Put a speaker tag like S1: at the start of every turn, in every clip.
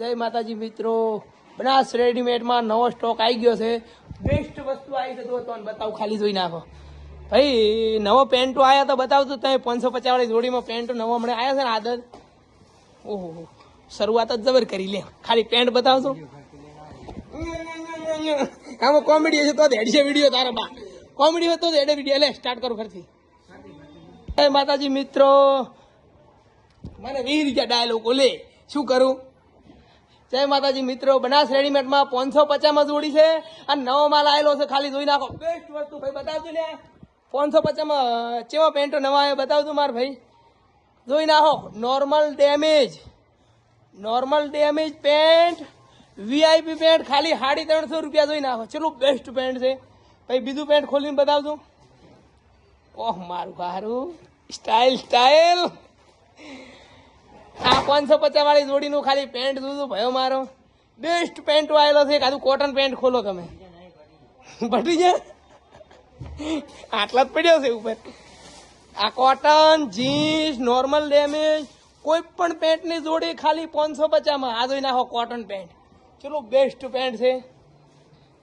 S1: જય માતાજી મિત્રો. બનાસ રેડીમેડમાં નવો સ્ટોક આવી ગયો છે. બેસ્ટ વસ્તુ આવી છે. તો તમને બતાવું, ખાલી જોઈ નાખો. ભાઈ, નવો પેન્ટો આવ્યા તો બતાવતો તમે પાંચસો પચાસ વાળી જોડીમાં પેન્ટો નવો હમણાં આવ્યા છે ને આદત ઓહો શરૂઆત જ જબર કરી લે. ખાલી પેન્ટ બતાવશો આમાં કોમેડી હશે તો દેડશે વીડિયો તારો બા. કોમેડી હોય તો દેડે વીડિયો લે સ્ટાર્ટ કરું ફરથી જય માતાજી મિત્રો. મને વીર ગયા ડાયલોગો લે શું કરું? જય માતાજી, મિત્રો, બનાસ રેડીમેડમાં પાંચસો પચાસમાં જોડી છે અને નવો માલ આવેલો છે, ખાલી જોઈ નાખો. બેસ્ટ વસ્તુ, ભાઈ, બતાવજો ને. પાંચસો પચાસમાં ચેવા પેન્ટો નવા આવ્યો, બતાવજો માર, ભાઈ. જોઈ નાખો normal damage normal damage pant VIP pant ખાલી સાડી ત્રણસો રૂપિયા જોઈ નાખો. ચલો બેસ્ટ પેન્ટ છે? ભાઈ, બીજું પેન્ટ ખોલીને બતાવજો. ઓહ, મારું સારું સ્ટાઇલ સ્ટાઇલ પાંચસો પચાસ વાળી જોડીનું ખાલી પેન્ટ જોયું ભયો મારો. બેસ્ટ પેન્ટ આવેલો છે કાદું કોટન પેન્ટ ખોલો તમે. ભટી જાય આટલા જ પડ્યો છે ઉપર. આ કોટન, જીન્સ, નોર્મલ ડેમેજ કોઈ પણ પેન્ટની જોડી ખાલી પાંચસો પચાસમાં. આ જોઈ નાખો કોટન પેન્ટ. ચલો, બેસ્ટ પેન્ટ છે.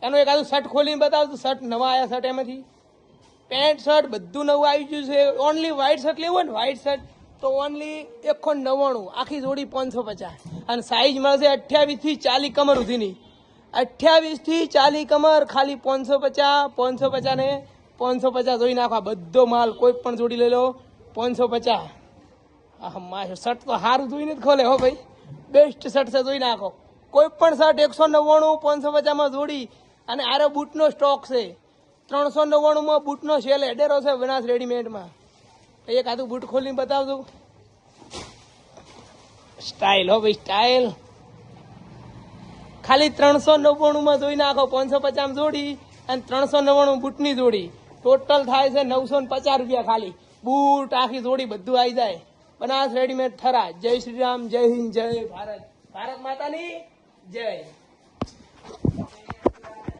S1: એનું એક આદુ શર્ટ ખોલીને બતાવતું શર્ટ નવા આવ્યા શર્ટ એમાંથી. પેન્ટ શર્ટ બધું નવું આવી ગયું છે. ઓનલી વ્હાઈટ શર્ટ લેવું હોય ને વ્હાઈટ શર્ટ તો ઓનલી એકસો નવ્વાણું આખી જોડી પાંચસો પચાસ અને સાઈઝ મળશે અઠ્યાવીસથી ચાલી કમર સુધીની. અઠ્યાવીસથી ચાલી કમર, ખાલી પાંચસો પચાસ પાંચસો પચાસ ને પાંચસો પચાસ જોઈ નાખો. બધો માલ કોઈ પણ જોડી લઈ લો પાંચસો પચાસ આહ મારો શર્ટ તો સારું જોઈને જ ખોલે હો ભાઈ. બેસ્ટ શર્ટ છે, જોઈ નાખો. કોઈ પણ શર્ટ એકસો નવ્વાણું પાંચસો પચાસમાં જોડી. અને આરો બૂટનો સ્ટોક છે. ત્રણસો નવ્વાણુંમાં બૂટનો સેલ એડેરો છે, વિનાશ રેડીમેડમાં એક આધું બૂટ ખોલીને બતાવજો. સ્ટાઇલ હો ભાઈ સ્ટાઇલ ખાલી ત્રણસો નવ્વાણુંમાં જોઈ નાખો, પાંચસો પચાસ જોડી અને ત્રણસો નવ્વાણું બૂટની જોડી. ટોટલ થાય છે નવસો ને પચાસ રૂપિયા ખાલી. બૂટ, આખી જોડી બધું આવી જાય. બનાસ, રેડીમેડ થરા જય શ્રી રામ, જય હિન્દ, જય ભારત. ભારત માતાની જય.